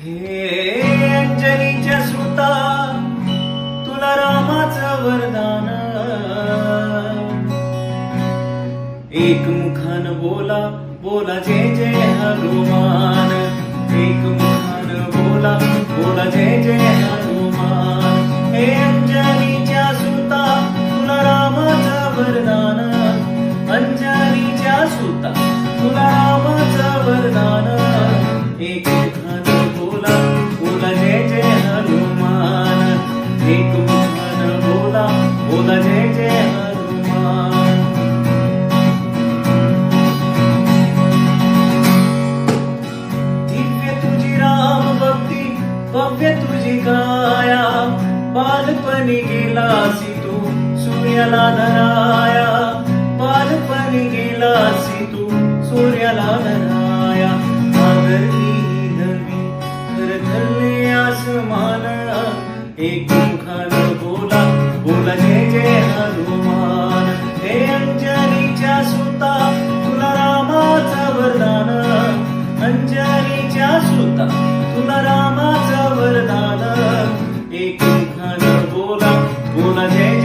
हे अंजलीच्या सुता तुला रामाचं वरदान. एक मुखान बोला बोला जय जय हनुमान. एक मुखान बोला बोला जय जय हनुमान. हे अंजलीच्या सुता तुला रामाचं वरदान. अंजलीच्या सुता तुला रामाचं वरदान. एक भव्य तुझी काया बालपणी गेलासी तू सूर्याला धराया. बालपणी गेलासी तू सूर्याला धराया. मागरली नवी तर धरले आसमान. एक खान बोला बोला जय जय हनुमान. वरदान एक खान बोला. बोला जय